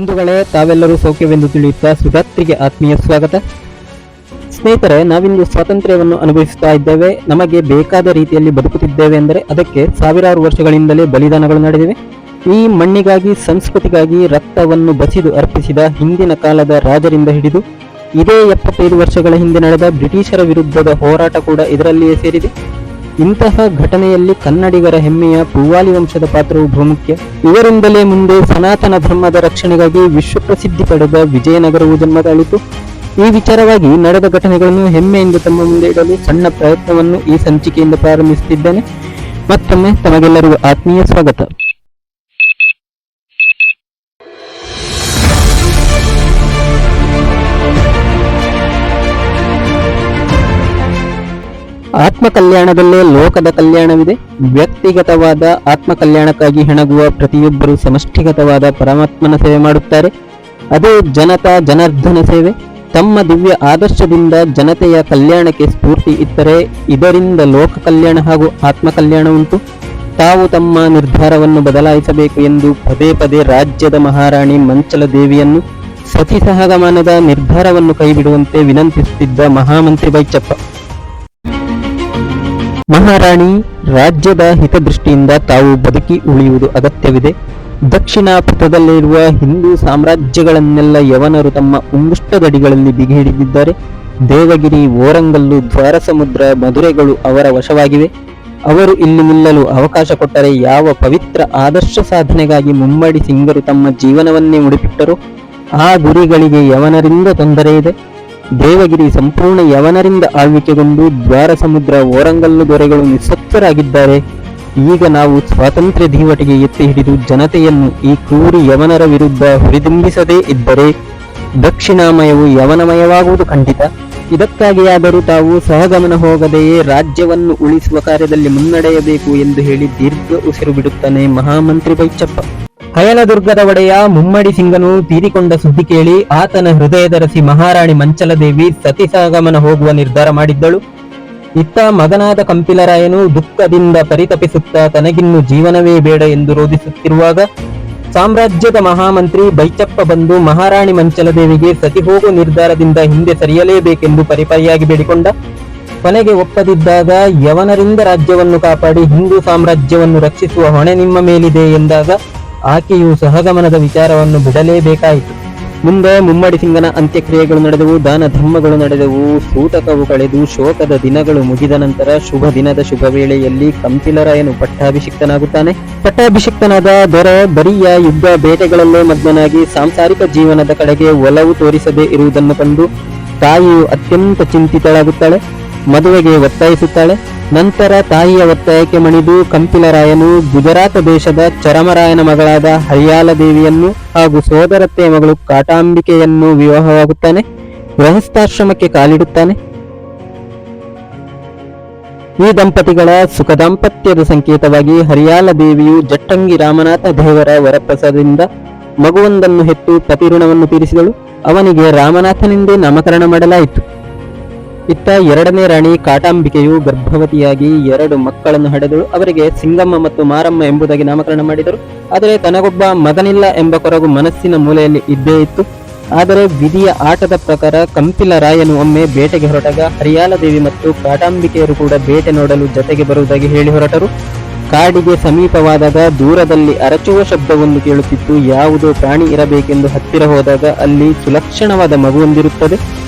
ಬಂಧುಗಳೇ, ತಾವೆಲ್ಲರೂ ಸೌಖ್ಯವೆಂದು ತಿಳಿಯುತ್ತಾ ಸುಧಾತ್ರಿಗೆ ಆತ್ಮೀಯ ಸ್ವಾಗತ. ಸ್ನೇಹಿತರೆ, ನಾವಿಂದು ಸ್ವಾತಂತ್ರ್ಯವನ್ನು ಅನುಭವಿಸುತ್ತಾ ಇದ್ದೇವೆ. ನಮಗೆ ಬೇಕಾದ ರೀತಿಯಲ್ಲಿ ಬದುಕುತ್ತಿದ್ದೇವೆ ಅಂದರೆ ಅದಕ್ಕೆ ಸಾವಿರಾರು ವರ್ಷಗಳಿಂದಲೇ ಬಲಿದಾನಗಳು ನಡೆದಿವೆ. ಈ ಮಣ್ಣಿಗಾಗಿ, ಸಂಸ್ಕೃತಿಗಾಗಿ ರಕ್ತವನ್ನು ಬಸಿದು ಅರ್ಪಿಸಿದ ಹಿಂದಿನ ಕಾಲದ ರಾಜರಿಂದ ಹಿಡಿದು ಇದೇ ಎಪ್ಪತ್ತೈದು ವರ್ಷಗಳ ಹಿಂದೆ ನಡೆದ ಬ್ರಿಟಿಷರ ವಿರುದ್ಧದ ಹೋರಾಟ ಕೂಡ ಇದರಲ್ಲಿಯೇ ಸೇರಿದೆ. ಇಂತಹ ಘಟನೆಯಲ್ಲಿ ಕನ್ನಡಿಗರ ಹೆಮ್ಮೆಯ ಪೂವಾಲಿ ವಂಶದ ಪಾತ್ರವು ಬಹುಮುಖ್ಯ. ಇವರಿಂದಲೇ ಮುಂದೆ ಸನಾತನ ಧರ್ಮದ ರಕ್ಷಣೆಗಾಗಿ ವಿಶ್ವಪ್ರಸಿದ್ಧಿ ಪಡೆದ ವಿಜಯನಗರವು ಜನ್ಮ ತಾಳಿತು. ಈ ವಿಚಾರವಾಗಿ ನಡೆದ ಘಟನೆಗಳನ್ನು ಹೆಮ್ಮೆಯಿಂದ ತಮ್ಮ ಮುಂದೆ ಇಡಲು ಸಣ್ಣ ಪ್ರಯತ್ನವನ್ನು ಈ ಸಂಚಿಕೆಯಿಂದ ಪ್ರಾರಂಭಿಸುತ್ತಿದ್ದೇನೆ. ಮತ್ತೊಮ್ಮೆ ತಮಗೆಲ್ಲರಿಗೂ ಆತ್ಮೀಯ ಸ್ವಾಗತ. ಆತ್ಮ ಕಲ್ಯಾಣದಲ್ಲೇ ಲೋಕದ ಕಲ್ಯಾಣವಿದೆ. ವ್ಯಕ್ತಿಗತವಾದ ಆತ್ಮ ಕಲ್ಯಾಣಕ್ಕಾಗಿ ಹೆಣಗುವ ಪ್ರತಿಯೊಬ್ಬರು ಸಮಷ್ಟಿಗತವಾದ ಪರಮಾತ್ಮನ ಸೇವೆ ಮಾಡುತ್ತಾರೆ. ಅದೇ ಜನತಾ ಜನಾರ್ಧನ ಸೇವೆ. ತಮ್ಮ ದಿವ್ಯ ಆದರ್ಶದಿಂದ ಜನತೆಯ ಕಲ್ಯಾಣಕ್ಕೆ ಸ್ಫೂರ್ತಿ ಇದ್ದರೆ ಇದರಿಂದ ಲೋಕ ಕಲ್ಯಾಣ ಹಾಗೂ ಆತ್ಮ ಕಲ್ಯಾಣ ಉಂಟು. ತಾವು ತಮ್ಮ ನಿರ್ಧಾರವನ್ನು ಬದಲಾಯಿಸಬೇಕು ಎಂದು ಪದೇ ಪದೇ ರಾಜ್ಯದ ಮಹಾರಾಣಿ ಮಂಚಲ ದೇವಿಯನ್ನು ಸತಿ ಸಹಗಮನದ ನಿರ್ಧಾರವನ್ನು ಕೈಬಿಡುವಂತೆ ವಿನಂತಿಸುತ್ತಿದ್ದ ಮಹಾಮಂತ್ರಿ ಬೈಚಪ್ಪ. ಮಹಾರಾಣಿ ರಾಜ್ಯದ ಹಿತದೃಷ್ಟಿಯಿಂದ ತಾವು ಬದುಕಿ ಉಳಿಯುವುದು ಅಗತ್ಯವಿದೆ. ದಕ್ಷಿಣ ಪಥದಲ್ಲಿರುವ ಹಿಂದೂ ಸಾಮ್ರಾಜ್ಯಗಳನ್ನೆಲ್ಲ ಯವನರು ತಮ್ಮ ಉಂಗುಷ್ಟದಡಿಗಳಲ್ಲಿ ಬಿಗಿ ಹಿಡಿದಿದ್ದಾರೆ ದೇವಗಿರಿ, ಓರಂಗಲ್ಲು, ದ್ವಾರಸಮುದ್ರ, ಮಧುರೆಗಳು ಅವರ ವಶವಾಗಿವೆ. ಅವರು ಇಲ್ಲಿ ನಿಲ್ಲಲು ಅವಕಾಶ ಕೊಟ್ಟರೆ ಯಾವ ಪವಿತ್ರ ಆದರ್ಶ ಸಾಧನೆಗಾಗಿ ಮುಮ್ಮಡಿ ಸಿಂಗರು ತಮ್ಮ ಜೀವನವನ್ನೇ ಮುಡಿಪಿಟ್ಟರು. ಆ ಗುರಿಗಳಿಗೆ ಯವನರಿಂದ ತೊಂದರೆ ಇದೆ. ದೇವಗಿರಿ ಸಂಪೂರ್ಣ ಯವನರಿಂದ ಆಳ್ವಿಕೆಗೊಂಡು ದ್ವಾರ ಸಮುದ್ರ ಓರಂಗಲ್ಲು ದೊರೆಗಳು ನಿಸ್ಸತ್ತರಾಗಿದ್ದಾರೆ ಈಗ ನಾವು ಸ್ವಾತಂತ್ರ್ಯ ದೀವಟಿಗೆ ಎತ್ತಿ ಹಿಡಿದು ಜನತೆಯನ್ನು ಈ ಕ್ರೂರಿ ಯವನರ ವಿರುದ್ಧ ಹುರಿದುಂಬಿಸದೇ ಇದ್ದರೆ ದಕ್ಷಿಣಾಮಯವು ಯವನಮಯವಾಗುವುದು ಖಂಡಿತ. ಇದಕ್ಕಾಗಿಯಾದರೂ ತಾವು ಸಹಗಮನ ಹೋಗದೆಯೇ ರಾಜ್ಯವನ್ನು ಉಳಿಸುವ ಕಾರ್ಯದಲ್ಲಿ ಮುನ್ನಡೆಯಬೇಕು ಎಂದು ಹೇಳಿ ದೀರ್ಘ ಉಸಿರು ಬಿಡುತ್ತಾನೆ ಮಹಾಮಂತ್ರಿ ಬೈಚಪ್ಪ. ಹಯಲದುರ್ಗದ ಒಡೆಯ ಮುಮ್ಮಡಿ ಸಿಂಗನು ತೀರಿಕೊಂಡ ಸುದ್ದಿ ಕೇಳಿ ಆತನ ಹೃದಯದರಸಿ ಮಹಾರಾಣಿ ಮಂಚಲದೇವಿ ಸತಿ ಸಹಗಮನ ಹೋಗುವ ನಿರ್ಧಾರ ಮಾಡಿದ್ದಳು. ಇತ್ತ ಮಗನಾದ ಕಂಪಿಲರಾಯನು ದುಃಖದಿಂದ ಪರಿತಪಿಸುತ್ತಾ ತನಗಿನ್ನು ಜೀವನವೇ ಬೇಡ ಎಂದು ರೋಧಿಸುತ್ತಿರುವಾಗ ಸಾಮ್ರಾಜ್ಯದ ಮಹಾಮಂತ್ರಿ ಬೈಚಪ್ಪ ಬಂದು ಮಹಾರಾಣಿ ಮಂಚಲದೇವಿಗೆ ಸತಿ ಹೋಗು ನಿರ್ಧಾರದಿಂದ ಹಿಂದೆ ಸರಿಯಲೇಬೇಕೆಂದು ಪರಿಪರಿಯಾಗಿ ಬೇಡಿಕೊಂಡ. ಕೊನೆಗೆ ಒಪ್ಪದಿದ್ದಾಗ ಯವನರಿಂದ ರಾಜ್ಯವನ್ನು ಕಾಪಾಡಿ ಹಿಂದೂ ಸಾಮ್ರಾಜ್ಯವನ್ನು ರಕ್ಷಿಸುವ ಹೊಣೆ ನಿಮ್ಮ ಮೇಲಿದೆ ಎಂದಾಗ ಆಕೆಯು ಸಹಗಮನದ ವಿಚಾರವನ್ನು ಬಿಡಲೇಬೇಕಾಯಿತು. ಮುಂದೆ ಮುಮ್ಮಡಿ ಸಿಂಗನ ಅಂತ್ಯಕ್ರಿಯೆಗಳು ನಡೆದವು, ದಾನ ಧರ್ಮಗಳು ನಡೆದವು, ಸೂತಕವು ಕಳೆದು ಶೋಕದ ದಿನಗಳು ಮುಗಿದ ನಂತರ ಶುಭ ದಿನದ ಶುಭ ವೇಳೆಯಲ್ಲಿ ಕಂಪಿಲರಾಯನು ಪಟ್ಟಾಭಿಷಿಕ್ತನಾಗುತ್ತಾನೆ. ಪಟ್ಟಾಭಿಷಿಕ್ತನಾದ ದೊರೆ ಬರಿಯ ಯುದ್ಧ ಬೇಟೆಗಳಲ್ಲೇ ಮಗ್ನನಾಗಿ ಸಾಂಸಾರಿಕ ಜೀವನದ ಕಡೆಗೆ ಒಲವು ತೋರಿಸದೇ ಇರುವುದನ್ನು ಕಂಡು ತಾಯಿಯು ಅತ್ಯಂತ ಚಿಂತಿತಳಾಗುತ್ತಾಳೆ, ಮದುವೆಗೆ ಒತ್ತಾಯಿಸುತ್ತಾಳೆ. ನಂತರ ತಾಯಿಯ ಒತ್ತಾಯಕ್ಕೆ ಮಣಿದು ಕಂಪಿಲರಾಯನು ಗುಜರಾತ ದೇಶದ ಚರಮರಾಯನ ಮಗಳಾದ ಹರಿಯಾಲ ದೇವಿಯನ್ನು ಹಾಗೂ ಸೋದರತ್ತೆಯ ಮಗಳು ಕಾಟಾಂಬಿಕೆಯನ್ನು ವಿವಾಹವಾಗುತ್ತಾನೆ, ಗೃಹಸ್ಥಾಶ್ರಮಕ್ಕೆ ಕಾಲಿಡುತ್ತಾನೆ. ಈ ದಂಪತಿಗಳ ಸುಖ ದಾಂಪತ್ಯದ ಸಂಕೇತವಾಗಿ ಹರಿಯಾಲ ದೇವಿಯು ಜಟ್ಟಂಗಿ ರಾಮನಾಥ ದೇವರ ವರಪ್ರಸಾದದಿಂದ ಮಗುವೊಂದನ್ನು ಹೆತ್ತು ಪತಿ ಋಣವನ್ನು ತೀರಿಸಿದಳು. ಅವನಿಗೆ ರಾಮನಾಥನೆಂದೇ ನಾಮಕರಣ ಮಾಡಲಾಯಿತು. ಇತ್ತ ಎರಡನೇ ರಾಣಿ ಕಾಟಾಂಬಿಕೆಯು ಗರ್ಭವತಿಯಾಗಿ ಎರಡು ಮಕ್ಕಳನ್ನು ಹಡೆದಳು ಅವರಿಗೆ ಸಿಂಗಮ್ಮ ಮತ್ತು ಮಾರಮ್ಮ ಎಂಬುದಾಗಿ ನಾಮಕರಣ ಮಾಡಿದರು. ಆದರೆ ತನಗೊಬ್ಬ ಮಗನಿಲ್ಲ ಎಂಬ ಕೊರಗು ಮನಸ್ಸಿನ ಮೂಲೆಯಲ್ಲಿ ಇದ್ದೇ ಇತ್ತು. ಆದರೆ ವಿಧಿಯ ಆಟದ ಪ್ರಕಾರ ಕಂಪಿಲ ರಾಯನು ಒಮ್ಮೆ ಬೇಟೆಗೆ ಹೊರಟಾಗ ಹರಿಯಾಲ ದೇವಿ ಮತ್ತು ಕಾಟಾಂಬಿಕೆಯರು ಕೂಡ ಬೇಟೆ ನೋಡಲು ಜೊತೆಗೆ ಬರುವುದಾಗಿ ಹೇಳಿ ಹೊರಟರು. ಕಾಡಿಗೆ ಸಮೀಪವಾದಾಗ ದೂರದಲ್ಲಿ ಅರಚುವ ಶಬ್ದವೊಂದು ಕೇಳುತ್ತಿತ್ತು. ಯಾವುದೋ ಪ್ರಾಣಿ ಇರಬೇಕೆಂದು ಹತ್ತಿರ ಹೋದಾಗ ಅಲ್ಲಿ ಸುಲಕ್ಷಣವಾದ ಮಗುವೊಂದಿರುತ್ತದೆ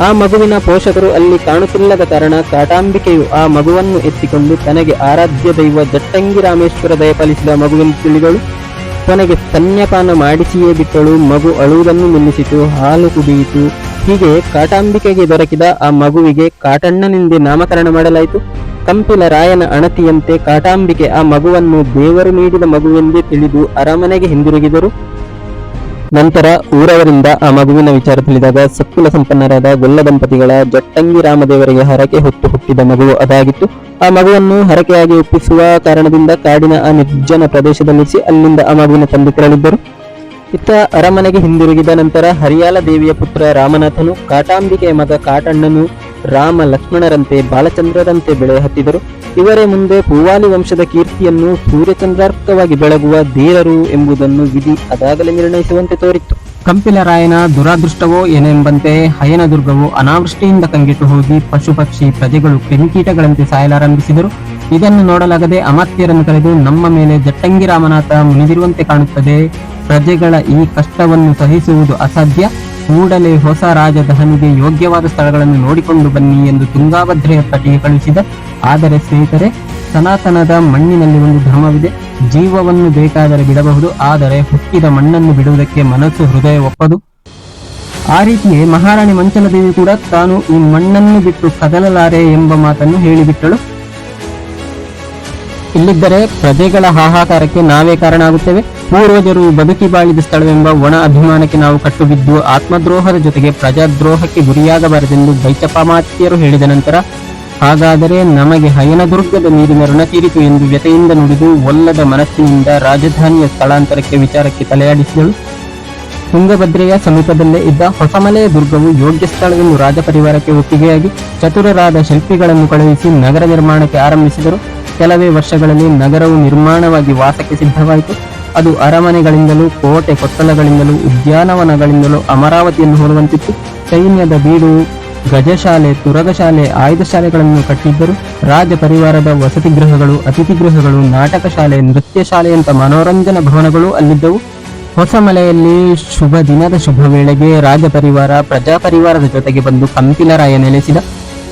ಆ ಮಗುವಿನ ಪೋಷಕರು ಅಲ್ಲಿ ಕಾಣುತ್ತಿಲ್ಲದ ಕಾರಣ ಕಾಟಾಂಬಿಕೆಯು ಆ ಮಗುವನ್ನು ಎತ್ತಿಕೊಂಡು ತನಗೆ ಆರಾಧ್ಯ ದೈವ ಜಟ್ಟಂಗಿ ರಾಮೇಶ್ವರ ದಯಪಾಲಿಸಿದ ಮಗುವಿನ ತಿಳಿಗಳು ತನಗೆ ಸ್ತನ್ಯಪಾನ ಮಾಡಿಸಿಯೇ ಬಿಟ್ಟಳು. ಮಗು ಅಳುವುದನ್ನು ನಿಲ್ಲಿಸಿತು, ಹಾಲು ಕುಡಿಯಿತು. ಹೀಗೆ ಕಾಟಾಂಬಿಕೆಗೆ ದೊರಕಿದ ಆ ಮಗುವಿಗೆ ಕಾಟಣ್ಣನೆಂದೇ ನಾಮಕರಣ ಮಾಡಲಾಯಿತು. ಕಂಪಿಲ ರಾಯನ ಅಣತಿಯಂತೆ ಕಾಟಾಂಬಿಕೆ ಆ ಮಗುವನ್ನು ದೇವರು ನೀಡಿದ ಮಗುವೆಂದೇ ತಿಳಿದು ಅರಮನೆಗೆ ಹಿಂದಿರುಗಿದರು. ನಂತರ ಊರವರಿಂದ ಆ ಮಗುವಿನ ವಿಚಾರ ತಿಳಿದಾಗ ಸತ್ಕುಲ ಸಂಪನ್ನರಾದ ಗೊಲ್ಲ ದಂಪತಿಗಳ ಜಟ್ಟಂಗಿ ರಾಮದೇವರಿಗೆ ಹರಕೆ ಹೊತ್ತು ಹುಟ್ಟಿದ ಮಗು ಅದಾಗಿತ್ತು. ಆ ಮಗುವನ್ನು ಹರಕೆಯಾಗಿ ಒಪ್ಪಿಸುವ ಕಾರಣದಿಂದ ಕಾಡಿನ ಆ ನಿರ್ಜನ ಪ್ರದೇಶದಲ್ಲಿಸಿ ಅಲ್ಲಿಂದ ಆ ಮಗುವಿನ ತಂದೆ ತೆರಳಿದ್ದರು. ಇತ್ತ ಅರಮನೆಗೆ ಹಿಂದಿರುಗಿದ ನಂತರ ಹರಿಯಾಲ ದೇವಿಯ ಪುತ್ರ ರಾಮನಾಥನು ಕಾಟಾಂಬಿಕೆಯ ಮಗ ಕಾಟಣ್ಣನು ರಾಮ ಲಕ್ಷ್ಮಣರಂತೆ ಬಾಲಚಂದ್ರರಂತೆ ಬೆಳೆ ಹತ್ತಿದರು. ಇವರೇ ಮುಂದೆ ಪೂವಾಲಿ ವಂಶದ ಕೀರ್ತಿಯನ್ನು ಸೂರ್ಯಚಂದ್ರಾರ್ಕವಾಗಿ ಬೆಳಗುವ ಧೀರರು ಎಂಬುದನ್ನು ವಿಧಿ ಅದಾಗಲೇ ನಿರ್ಣಯಿಸುವಂತೆ ತೋರಿತ್ತು. ಕಂಪಿಲರಾಯನ ದುರಾದೃಷ್ಟವೋ ಏನೆಂಬಂತೆ ಹಯನದುರ್ಗವು ಅನಾವೃಷ್ಟಿಯಿಂದ ಕಂಗೆಟ್ಟು ಹೋಗಿ ಪಶು ಪಕ್ಷಿ ಪ್ರಜೆಗಳು ಕ್ರಿಮಿಕೀಟಗಳಂತೆ ಸಾಯಲಾರಂಭಿಸಿದರು. ಇದನ್ನು ನೋಡಲಾಗದೆ ಅಮಾತ್ಯರನ್ನು ಕರೆದು ನಮ್ಮ ಮೇಲೆ ಜಟ್ಟಂಗಿ ರಾಮನಾಥ ಮುನಿದಿರುವಂತೆ ಕಾಣುತ್ತದೆ. ಪ್ರಜೆಗಳ ಈ ಕಷ್ಟವನ್ನು ಸಹಿಸುವುದು ಅಸಾಧ್ಯ. ಕೂಡಲೇ ಹೊಸ ರಾಜಧಾನಿಗೆ ಯೋಗ್ಯವಾದ ಸ್ಥಳಗಳನ್ನು ನೋಡಿಕೊಂಡು ಬನ್ನಿ ಎಂದು ತುಂಗಾಭದ್ರೆಯ ಪಟ್ಟಿಗೆ ಕಳುಹಿಸಿದ ಆದರೆ ಸ್ನೇಹಿತರೆ, ಸನಾತನದ ಮಣ್ಣಿನಲ್ಲಿ ಒಂದು ಧರ್ಮವಿದೆ. ಜೀವವನ್ನು ಬೇಕಾದರೆ ಬಿಡಬಹುದು, ಆದರೆ ಹುಟ್ಟಿದ ಮಣ್ಣನ್ನು ಬಿಡುವುದಕ್ಕೆ ಮನಸ್ಸು, ಹೃದಯ ಒಪ್ಪದು. ಆ ರೀತಿಯೇ ಮಹಾರಾಣಿ ಮಂಚಲದೇವಿ ಕೂಡ ತಾನು ಈ ಮಣ್ಣನ್ನು ಬಿಟ್ಟು ಕದಲಲಾರೆ ಎಂಬ ಮಾತನ್ನು ಹೇಳಿಬಿಟ್ಟಳು. ಇಲ್ಲಿದ್ದರೆ ಪ್ರಜೆಗಳ ಹಾಹಾಕಾರಕ್ಕೆ ನಾವೇ ಕಾರಣ ಆಗುತ್ತೇವೆ ಪೂರ್ವಜರು ಬದುಕಿ ಬಾಳಿದ ಸ್ಥಳವೆಂಬ ಒಣ ಅಭಿಮಾನಕ್ಕೆ ನಾವು ಕಟ್ಟುಬಿದ್ದು ಆತ್ಮದ್ರೋಹದ ಜೊತೆಗೆ ಪ್ರಜಾದ್ರೋಹಕ್ಕೆ ಗುರಿಯಾಗಬಾರದೆಂದು ಬೈಚಪಾಮಾತ್ಯರು ಹೇಳಿದ ನಂತರ, ಹಾಗಾದರೆ ನಮಗೆ ಹಯನದುರ್ಗದ ನೀರಿನ ಋಣ ತೀರಿತು ಎಂದು ವ್ಯತೆಯಿಂದ ನುಡಿದು ಒಲ್ಲದ ಮನಸ್ಸಿನಿಂದ ರಾಜಧಾನಿಯ ಸ್ಥಳಾಂತರಕ್ಕೆ ವಿಚಾರಕ್ಕೆ ತಲೆಯಾಡಿಸಿದಳು. ತುಂಗಭದ್ರೆಯ ಸಮೀಪದಲ್ಲೇ ಇದ್ದ ಹೊಸಮಲೆಯ ದುರ್ಗವು ಯೋಗ್ಯ ಸ್ಥಳವೆಂದು ರಾಜಪರಿವಾರಕ್ಕೆ ಒಪ್ಪಿಗೆಯಾಗಿ ಚತುರರಾದ ಶಿಲ್ಪಿಗಳನ್ನು ಕಳುಹಿಸಿ ನಗರ ನಿರ್ಮಾಣಕ್ಕೆ ಆರಂಭಿಸಿದರು. ಕೆಲವೇ ವರ್ಷಗಳಲ್ಲಿ ನಗರವು ನಿರ್ಮಾಣವಾಗಿ ವಾಸಕ್ಕೆ ಸಿದ್ಧವಾಯಿತು. ಅದು ಅರಮನೆಗಳಿಂದಲೂ, ಕೋಟೆ ಕೊತ್ತಲಗಳಿಂದಲೂ, ಉದ್ಯಾನವನಗಳಿಂದಲೂ ಅಮರಾವತಿಯನ್ನು ಹೋಲುವಂತಿತ್ತು ಸೈನ್ಯದ ಬೀಡು, ಗಜಶಾಲೆ, ತುರಗಶಾಲೆ ಆಯುಧ ಶಾಲೆಗಳನ್ನು ಕಟ್ಟಿದ್ದರು. ರಾಜ ಪರಿವಾರದ ವಸತಿ ಗೃಹಗಳು, ಅತಿಥಿ ಗೃಹಗಳು, ನಾಟಕ ಶಾಲೆ, ನೃತ್ಯ ಶಾಲೆಯಂತ ಮನೋರಂಜನಾ ಭವನಗಳು ಅಲ್ಲಿದ್ದವು. ಹೊಸ ಮಲೆಯಲ್ಲಿ ಶುಭ ದಿನದ ಶುಭ ವೇಳೆಗೆ ರಾಜ ಪರಿವಾರ ಪ್ರಜಾ ಪರಿವಾರದ ಜೊತೆಗೆ ಬಂದು ಕಂಪಿಲರಾಯ ನೆಲೆಸಿದ.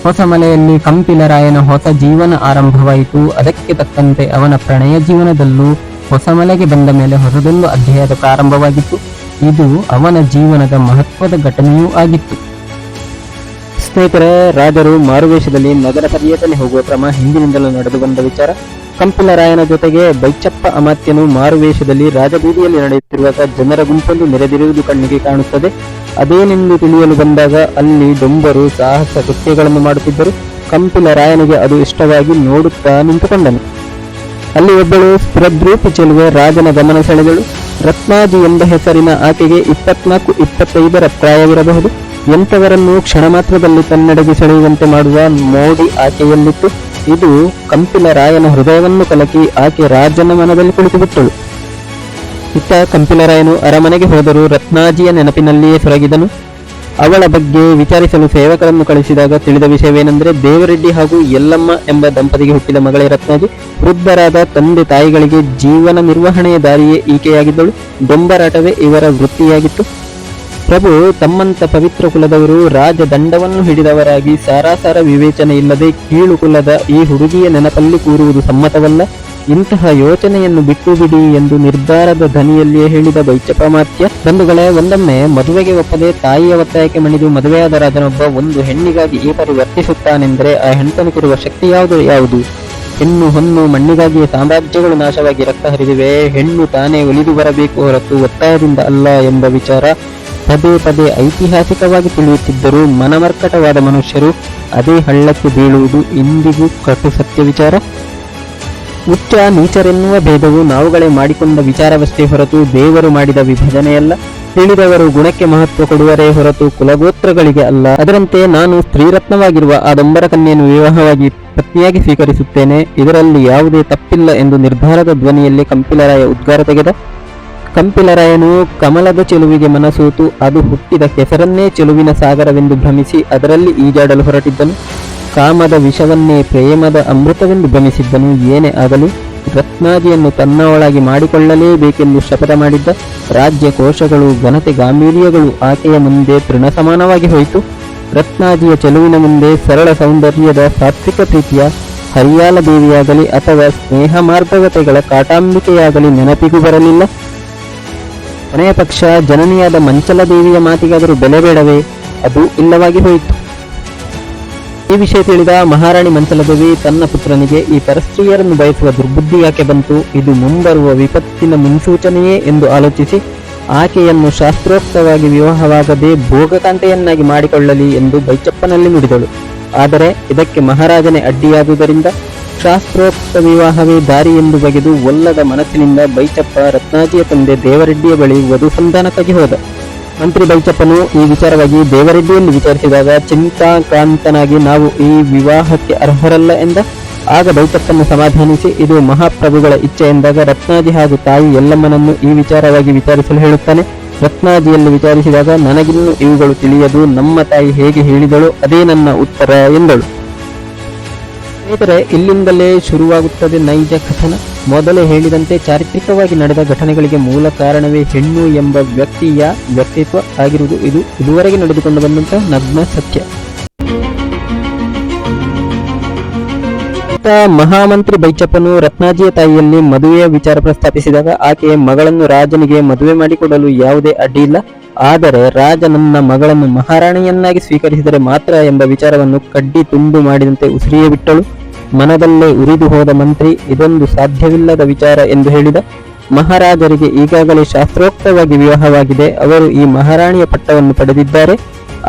ಹೊಸ ಮಲೆಯಲ್ಲಿ ಕಂಪಿಲರಾಯನ ಹೊಸ ಜೀವನ ಆರಂಭವಾಯಿತು. ಅದಕ್ಕೆ ತಕ್ಕಂತೆ ಅವನ ಪ್ರಣಯ ಜೀವನದಲ್ಲೂ ಹೊಸ ಮಲೆಗೆ ಬಂದ ಮೇಲೆ ಹೊಸದೊಂದು ಅಧ್ಯಾಯದ ಪ್ರಾರಂಭವಾಗಿತ್ತು. ಇದು ಅವನ ಜೀವನದ ಮಹತ್ವದ ಘಟನೆಯೂ ಆಗಿತ್ತು. ಸ್ನೇಹಿತರೆ, ರಾಜರು ಮಾರುವೇಷದಲ್ಲಿ ನಗರ ಪರ್ಯಟನೆ ಹೋಗುವ ಕ್ರಮ ಹಿಂದಿನಿಂದಲೂ ನಡೆದು ಬಂದ ವಿಚಾರ. ಕಂಪಿಲರಾಯನ ಜೊತೆಗೆ ಬೈಚಪ್ಪ ಅಮಾತ್ಯನು ಮಾರುವೇಷದಲ್ಲಿ ರಾಜಬೀದಿಯಲ್ಲಿ ನಡೆಯುತ್ತಿರುವಾಗ ಜನರ ಗುಂಪೊಂದು ನೆರೆದಿರುವುದು ಕಣ್ಣಿಗೆ ಕಾಣುತ್ತದೆ. ಅದೇನೆಂದು ತಿಳಿಯಲು ಬಂದಾಗ ಅಲ್ಲಿ ಡೊಂಬರು ಸಾಹಸ ಕೃತ್ಯಗಳನ್ನು ಮಾಡುತ್ತಿದ್ದರು. ಕಂಪಿಲರಾಯನಿಗೆ ಅದು ಇಷ್ಟವಾಗಿ ನೋಡುತ್ತಾ ನಿಂತುಕೊಂಡನು. ಅಲ್ಲಿ ಒಬ್ಬಳು ಸ್ಫುರದ್ರೂಪಿ ಚೆಲುವೆ ರಾಜನ ಗಮನ ಸೆಳೆದಳು. ರತ್ನಾಜಿ ಎಂಬ ಹೆಸರಿನ ಆಕೆಗೆ ಇಪ್ಪತ್ನಾಲ್ಕು ಇಪ್ಪತ್ತೈದರ ಪ್ರಾಯವಿರಬಹುದು. ಎಂಥವರನ್ನು ಕ್ಷಣ ಮಾತ್ರದಲ್ಲಿ ತನ್ನೆಡೆಗೆ ಸೆಳೆಯುವಂತೆ ಮಾಡುವ ಮೋಡಿ ಆಕೆಯಲ್ಲಿತ್ತು. ಇದು ಕಂಪಿಲ ರಾಯನ ಹೃದಯವನ್ನು ಕಲಕಿ ಆಕೆ ರಾಜನ ಮನದಲ್ಲಿ ಕುಳಿತುಬಿಟ್ಟಳು. ಇತ್ತ ಕಂಪಿಲರಾಯನು ಅರಮನೆಗೆ ಹೋದರೂ ರತ್ನಾಜಿಯ ನೆನಪಿನಲ್ಲಿಯೇ ಸೊರಗಿದನು. ಅವಳ ಬಗ್ಗೆ ವಿಚಾರಿಸಲು ಸೇವಕರನ್ನು ಕಳಿಸಿದಾಗ ತಿಳಿದ ವಿಷಯವೇನೆಂದರೆ ದೇವರೆಡ್ಡಿ ಹಾಗೂ ಯಲ್ಲಮ್ಮ ಎಂಬ ದಂಪತಿಗೆ ಹುಟ್ಟಿದ ಮಗಳೇ ರತ್ನಾಜಿ. ವೃದ್ಧರಾದ ತಂದೆ ತಾಯಿಗಳಿಗೆ ಜೀವನ ನಿರ್ವಹಣೆಯ ದಾರಿಯೇ ಈಕೆಯಾಗಿದ್ದಳು. ಡೊಂಬರಾಟವೇ ಇವರ ವೃತ್ತಿಯಾಗಿತ್ತು. ಪ್ರಭು ತಮ್ಮಂತ ಪವಿತ್ರ ಕುಲದವರು ರಾಜದಂಡವನ್ನು ಹಿಡಿದವರಾಗಿ ಸಾರಾಸಾರ ವಿವೇಚನೆ ಇಲ್ಲದೆ ಕೀಳು ಕುಲದ ಈ ಹುಡುಗಿಯ ನೆನಪಲ್ಲಿ ಕೂರುವುದು ಸಮ್ಮತವಲ್ಲ. ಇಂತಹ ಯೋಚನೆಯನ್ನು ಬಿಟ್ಟು ಬಿಡಿ ಎಂದು ನಿರ್ಧಾರದ ಧ್ವನಿಯಲ್ಲಿಯೇ ಹೇಳಿದ ಬೈಚಪಮಾತ್ಯ, ಬಂಧುಗಳೇ, ಒಂದೊಮ್ಮೆ ಮದುವೆಗೆ ಒಪ್ಪದೆ ತಾಯಿಯ ಒತ್ತಾಯಕ್ಕೆ ಮಣಿದು ಮದುವೆಯಾದ ರಾಜನೊಬ್ಬ ಒಂದು ಹೆಣ್ಣಿಗಾಗಿ ಈ ಪರಿ ವರ್ತಿಸುತ್ತಾನೆಂದರೆ ಆ ಹೆಣ್ತನಕ್ಕಿರುವ ಶಕ್ತಿ ಯಾವುದು? ಯಾವುದು? ಹೆಣ್ಣು ಹೊನ್ನು ಮಣ್ಣಿಗಾಗಿಯೇ ಸಾಮ್ರಾಜ್ಯಗಳು ನಾಶವಾಗಿ ರಕ್ತ ಹರಿದಿವೆ, ಹೆಣ್ಣು ತಾನೇ ಉಳಿದು ಬರಬೇಕು ಹೊರತು ಒತ್ತಾಯದಿಂದ ಅಲ್ಲ ಎಂಬ ವಿಚಾರ ಪದೇ ಪದೇ ಐತಿಹಾಸಿಕವಾಗಿ ತಿಳಿಯುತ್ತಿದ್ದರೂ ಮನಮರ್ಕಟವಾದ ಮನುಷ್ಯರು ಅದೇ ಹಳ್ಳಕ್ಕೆ ಬೀಳುವುದು ಇಂದಿಗೂ ಕಟು ಸತ್ಯ ವಿಚಾರ. ಉಚ್ಚ, ನೀಚರೆನ್ನುವ ಭೇದವು ನಾವುಗಳೇ ಮಾಡಿಕೊಂಡ ವಿಚಾರವಷ್ಟೇ ಹೊರತು ದೇವರು ಮಾಡಿದ ವಿಭಜನೆಯಲ್ಲ ತಿಳಿದವರು ಗುಣಕ್ಕೆ ಮಹತ್ವ ಕೊಡುವರೇ ಹೊರತು ಕುಲಗೋತ್ರಗಳಿಗೆ ಅಲ್ಲ. ಅದರಂತೆ ನಾನು ಸ್ತ್ರೀರತ್ನವಾಗಿರುವ ಆ ದೊಂಬರ ಕನ್ಯೆಯನ್ನು ವಿವಾಹವಾಗಿ ಪತ್ನಿಯಾಗಿ ಸ್ವೀಕರಿಸುತ್ತೇನೆ. ಇದರಲ್ಲಿ ಯಾವುದೇ ತಪ್ಪಿಲ್ಲ ಎಂದು ನಿರ್ಧಾರದ ಧ್ವನಿಯಲ್ಲಿ ಕಂಪಿಲರಾಯ ಉದ್ಗಾರ ತೆಗೆದ. ಕಂಪಿಲರಾಯನು ಕಮಲದ ಚೆಲುವಿಗೆ ಮನಸೂತು ಅದು ಹುಟ್ಟಿದ ಕೆಸರನ್ನೇ ಚೆಲುವಿನ ಸಾಗರವೆಂದು ಭ್ರಮಿಸಿ ಅದರಲ್ಲಿ ಈಜಾಡಲು ಹೊರಟಿದ್ದನು. ಕಾಮದ ವಿಷವನ್ನೇ ಪ್ರೇಮದ ಅಮೃತವೆಂದು ಭ್ರಮಿಸಿದ್ದನು ಏನೇ ಆಗಲಿ ತನ್ನ ಒಳಗೆ ಮಾಡಿಕೊಳ್ಳಲೇಬೇಕೆಂದು ಶಪಥ ಮಾಡಿದ್ದ ರಾಜ್ಯ ಕೋಶಗಳು, ಘನತೆ ಗಾಂಭೀರ್ಯಗಳು ಆಕೆಯ ಮುಂದೆ ತೃಣಸಮಾನವಾಗಿ ಹೋಯಿತು. ರತ್ನಾದಿಯ ಚೆಲುವಿನ ಮುಂದೆ ಸರಳ ಸೌಂದರ್ಯದ ಸಾತ್ವಿಕ ಪ್ರೀತಿಯ ಹರಿಯಾಲ ದೇವಿಯಾಗಲಿ ಅಥವಾ ಸ್ನೇಹ ಮಾರ್ಗವತೆಗಳ ಕಾಟಾಂಬಿಕೆಯಾಗಲಿ ನೆನಪಿಗೂ ಬರಲಿಲ್ಲ. ಕೊನೆಯ ಪಕ್ಷ ಜನನಿಯಾದ ಮಂಚಲ ದೇವಿಯ ಮಾತಿಗಾದರೂ ಬೆಲೆ ಬೇಡವೇ, ಅದು ಇಲ್ಲವಾಗಿ ಹೋಯಿತು. ಈ ವಿಷಯ ತಿಳಿದ ಮಹಾರಾಣಿ ಮಂಚಲದೇವಿ ತನ್ನ ಪುತ್ರನಿಗೆ, ಈ ಪರಸ್ತ್ರೀಯರನ್ನು ಬಯಸುವ ದುರ್ಬುದ್ಧಿ ಯಾಕೆ ಬಂತು? ಇದು ಮುಂಬರುವ ವಿಪತ್ತಿನ ಮುನ್ಸೂಚನೆಯೇ ಎಂದು ಆಲೋಚಿಸಿ, ಆಕೆಯನ್ನು ಶಾಸ್ತ್ರೋಕ್ತವಾಗಿ ವಿವಾಹವಾಗದೆ ಭೋಗಕಾಂತೆಯನ್ನಾಗಿ ಮಾಡಿಕೊಳ್ಳಲಿ ಎಂದು ಬೈಚಪ್ಪನಲ್ಲಿ ನುಡಿದಳು. ಆದರೆ ಇದಕ್ಕೆ ಮಹಾರಾಜನೇ ಅಡ್ಡಿಯಾದುದರಿಂದ ಶಾಸ್ತ್ರೋಕ್ತ ವಿವಾಹವೇ ದಾರಿ ಎಂದು ಬಗೆದು ಒಲ್ಲದ ಮನಸ್ಸಿನಿಂದ ಬೈಚಪ್ಪ ರತ್ನಾಜಿಯ ತಂದೆ ದೇವರೆಡ್ಡಿಯ ಬಳಿ ವಧು ಸಂಧಾನಕ್ಕಾಗಿ ಹೋದ. ಮಂತ್ರಿ ಬೈಚಪ್ಪನು ಈ ವಿಚಾರವಾಗಿ ದೇವರೆಡ್ಡಿಯನ್ನು ವಿಚಾರಿಸಿದಾಗ ಚಿಂತಾಕ್ರಾಂತನಾಗಿ ನಾವು ಈ ವಿವಾಹಕ್ಕೆ ಅರ್ಹರಲ್ಲ ಎಂದ. ಆಗ ಬೈಚಪ್ಪನ್ನು ಸಮಾಧಾನಿಸಿ, ಇದು ಮಹಾಪ್ರಭುಗಳ ಇಚ್ಛೆ ಎಂದಾಗ ರತ್ನಾಜಿ ಹಾಗೂ ತಾಯಿ ಎಲ್ಲಮ್ಮನನ್ನು ಈ ವಿಚಾರವಾಗಿ ವಿಚಾರಿಸಲು ಹೇಳುತ್ತಾನೆ. ರತ್ನಾಜಿಯನ್ನು ವಿಚಾರಿಸಿದಾಗ, ನನಗಿನ್ನೂ ಇವುಗಳು ತಿಳಿಯದು, ನಮ್ಮ ತಾಯಿ ಹೇಗೆ ಹೇಳಿದಳು ಅದೇ ನನ್ನ ಉತ್ತರ ಎಂದಳು. ಸ್ನೇಹಿತರೆ ಇಲ್ಲಿಂದಲೇ ಶುರುವಾಗುತ್ತದೆ ನೈಜ ಕಥನ. ಮೊದಲೇ ಹೇಳಿದಂತೆ ಚಾರಿತ್ರಿಕವಾಗಿ ನಡೆದ ಘಟನೆಗಳಿಗೆ ಮೂಲ ಕಾರಣವೇ ಹೆಣ್ಣು ಎಂಬ ವ್ಯಕ್ತಿಯ ವ್ಯಕ್ತಿತ್ವ ಆಗಿರುವುದು. ಇದು ಇದುವರೆಗೆ ನಡೆದುಕೊಂಡು ಬಂದಂತಹ ನಗ್ನ ಸತ್ಯ. ಮಹಾಮಂತ್ರಿ ಬೈಚಪ್ಪನು ರತ್ನಾಜಿಯ ತಾಯಿಯಲ್ಲಿ ಮದುವೆಯ ವಿಚಾರ ಪ್ರಸ್ತಾಪಿಸಿದಾಗ ಆಕೆಯ ಮಗಳನ್ನು ರಾಜನಿಗೆ ಮದುವೆ ಮಾಡಿಕೊಡಲು ಯಾವುದೇ ಅಡ್ಡಿ ಇಲ್ಲ. ಆದರೆ ರಾಜ ನನ್ನ ಮಗಳನ್ನು ಮಹಾರಾಣಿಯನ್ನಾಗಿ ಸ್ವೀಕರಿಸಿದರೆ ಮಾತ್ರ ಎಂಬ ವಿಚಾರವನ್ನು ಕಡ್ಡಿ ತುಂಡು ಮಾಡಿದಂತೆ ಉಸಿರಿಯೇ ಬಿಟ್ಟಳು. ಮನದಲ್ಲೇ ಉರಿದು ಹೋದ ಮಂತ್ರಿ, ಇದೊಂದು ಸಾಧ್ಯವಿಲ್ಲದ ವಿಚಾರ ಎಂದು ಹೇಳಿದ ಮಹಾರಾಜರಿಗೆ ಈಗಾಗಲೇ ಶಾಸ್ತ್ರೋಕ್ತವಾಗಿ ವಿವಾಹವಾಗಿದೆ. ಅವರು ಈ ಮಹಾರಾಣಿಯ ಪಟ್ಟವನ್ನು ಪಡೆದಿದ್ದಾರೆ.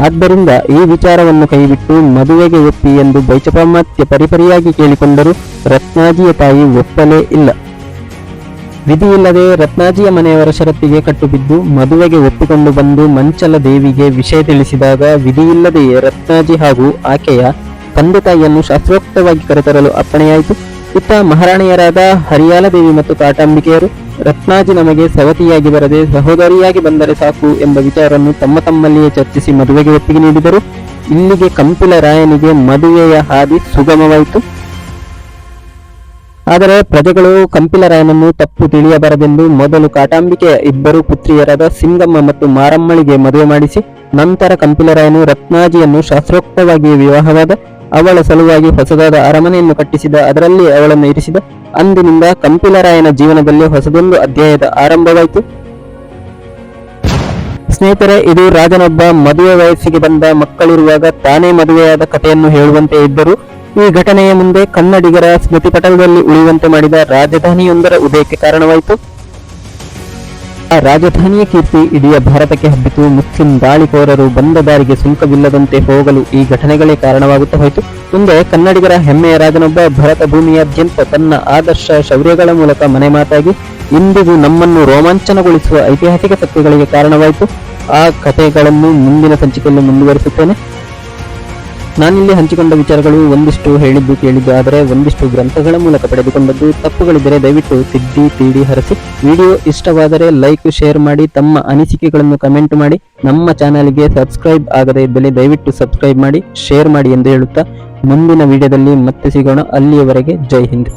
ಆದ್ದರಿಂದ ಈ ವಿಚಾರವನ್ನು ಕೈಬಿಟ್ಟು ಮದುವೆಗೆ ಒಪ್ಪಿ ಎಂದು ಬೈಚಪಾಮಾತ್ಯ ಪರಿಪರಿಯಾಗಿ ಕೇಳಿಕೊಂಡರು ರತ್ನಾಜಿಯ ತಾಯಿ ಒಪ್ಪಲೇ ಇಲ್ಲ. ವಿಧಿಯಿಲ್ಲದೆ ರತ್ನಾಜಿಯ ಮನೆಯವರ ಷರತ್ತಿಗೆ ಕಟ್ಟುಬಿದ್ದು ಮದುವೆಗೆ ಒಪ್ಪಿಕೊಂಡು ಬಂದು ಮಂಚಲ ದೇವಿಗೆ ವಿಷಯ ತಿಳಿಸಿದಾಗ ವಿಧಿಯಿಲ್ಲದೆಯೇ ರತ್ನಾಜಿ ಹಾಗೂ ಆಕೆಯ ತಂದೆ ತಾಯಿಯನ್ನು ಶಾಸ್ತ್ರೋಕ್ತವಾಗಿ ಕರೆತರಲು ಅಪ್ಪಣೆಯಾಯಿತು. ಇತ್ತ ಮಹಾರಾಣಿಯರಾದ ಹರಿಯಾಲದೇವಿ ಮತ್ತು ಕಾಟಾಂಬಿಕೆಯರು ರತ್ನಾಜಿ ನಮಗೆ ಸವತಿಯಾಗಿ ಬರದೆ ಸಹೋದರಿಯಾಗಿ ಬಂದರೆ ಸಾಕು ಎಂಬ ವಿಚಾರವನ್ನು ತಮ್ಮ ತಮ್ಮಲ್ಲಿಯೇ ಚರ್ಚಿಸಿ ಮದುವೆಗೆ ಒಪ್ಪಿಗೆ ನೀಡಿದರು. ಇಲ್ಲಿಗೆ ಕಂಪಿಲ ರಾಯನಿಗೆ ಮದುವೆಯ ಹಾದಿ ಸುಗಮವಾಯಿತು. ಆದರೆ ಪ್ರಜೆಗಳು ಕಂಪಿಲರಾಯನನ್ನು ತಪ್ಪು ತಿಳಿಯಬಾರದೆಂದು ಮೊದಲು ಕಾಟಾಂಬಿಕೆಯ ಇಬ್ಬರು ಪುತ್ರಿಯರಾದ ಸಿಂಗಮ್ಮ ಮತ್ತು ಮಾರಮ್ಮಳಿಗೆ ಮದುವೆ ಮಾಡಿಸಿ, ನಂತರ ಕಂಪಿಲರಾಯನು ರತ್ನಾಜಿಯನ್ನು ಶಾಸ್ತ್ರೋಕ್ತವಾಗಿ ವಿವಾಹವಾದ ಅವಳ ಸಲುವಾಗಿ ಹೊಸದಾದ ಅರಮನೆಯನ್ನು ಕಟ್ಟಿಸಿದ, ಅದರಲ್ಲಿ ಅವಳನ್ನು ಇರಿಸಿದ, ಅಂದಿನಿಂದ ಕಂಪಿಲರಾಯನ ಜೀವನದಲ್ಲಿ ಹೊಸದೊಂದು ಅಧ್ಯಾಯದ ಆರಂಭವಾಯಿತು. ಸ್ನೇಹಿತರೆ, ಇದು ರಾಜನೊಬ್ಬ ಮದುವೆ ವಯಸ್ಸಿಗೆ ಬಂದ ಮಕ್ಕಳಿರುವಾಗ ತಾನೇ ಮದುವೆಯಾದ ಕಥೆಯನ್ನು ಹೇಳುವಂತೆ ಇದ್ದರು. ಈ ಘಟನೆಯ ಮುಂದೆ ಕನ್ನಡಿಗರ ಸ್ಮೃತಿಪಟಲದಲ್ಲಿ ಉಳಿಯುವಂತೆ ಮಾಡಿದ ರಾಜಧಾನಿಯೊಂದರ ಉದಯಕ್ಕೆ ಕಾರಣವಾಯಿತು. ರಾಜಧಾನಿಯ ಕೀರ್ತಿ ಇಡೀ ಭಾರತಕ್ಕೆ ಹಬ್ಬಿತು. ಮುಸ್ಲಿಂ ದಾಳಿಕೋರರು ಬಂದ ದಾರಿಗೆ ಸುಂಕವಿಲ್ಲದಂತೆ ಹೋಗಲು ಈ ಘಟನೆಗಳೇ ಕಾರಣವಾಗುತ್ತಾ ಹೋಯಿತು. ಮುಂದೆ ಕನ್ನಡಿಗರ ಹೆಮ್ಮೆಯ ರಾಜನೊಬ್ಬ ಭರತ ಭೂಮಿಯಾದ್ಯಂತ ತನ್ನ ಆದರ್ಶ ಶೌರ್ಯಗಳ ಮೂಲಕ ಮನೆ ಮಾತಾಗಿ, ಇಂದಿಗೂ ನಮ್ಮನ್ನು ರೋಮಾಂಚನಗೊಳಿಸುವ ಐತಿಹಾಸಿಕ ಸತ್ಯಗಳಿಗೆ ಕಾರಣವಾಯಿತು. ಆ ಕಥೆಗಳನ್ನು ಮುಂದಿನ ಸಂಚಿಕೆಯಲ್ಲಿ ಮುಂದುವರಿಸುತ್ತೇನೆ. ನಾನಿಲ್ಲಿ ಹಂಚಿಕೊಂಡ ವಿಚಾರಗಳು ಒಂದಿಷ್ಟು ಹೇಳಿದ್ದು ಕೇಳಿದ್ದು, ಆದರೆ ಒಂದಿಷ್ಟು ಗ್ರಂಥಗಳ ಮೂಲಕ ಪಡೆದುಕೊಂಡದ್ದು ತಪ್ಪುಗಳಿದ್ದರೆ ದಯವಿಟ್ಟು ತಿದ್ದಿ, ತೀಡಿ, ಹರಸಿ. ವಿಡಿಯೋ ಇಷ್ಟವಾದರೆ ಲೈಕ್, ಶೇರ್ ಮಾಡಿ, ತಮ್ಮ ಅನಿಸಿಕೆಗಳನ್ನು ಕಮೆಂಟ್ ಮಾಡಿ. ನಮ್ಮ ಚಾನಲ್ಗೆ ಸಬ್ಸ್ಕ್ರೈಬ್ ಆಗದೇ ಇದ್ದಲ್ಲಿ ದಯವಿಟ್ಟು ಸಬ್ಸ್ಕ್ರೈಬ್ ಮಾಡಿ, ಶೇರ್ ಮಾಡಿ ಎಂದು ಹೇಳುತ್ತಾ ಮುಂದಿನ ವಿಡಿಯೋದಲ್ಲಿ ಮತ್ತೆ ಸಿಗೋಣ. ಅಲ್ಲಿಯವರೆಗೆ ಜೈ ಹಿಂದ್.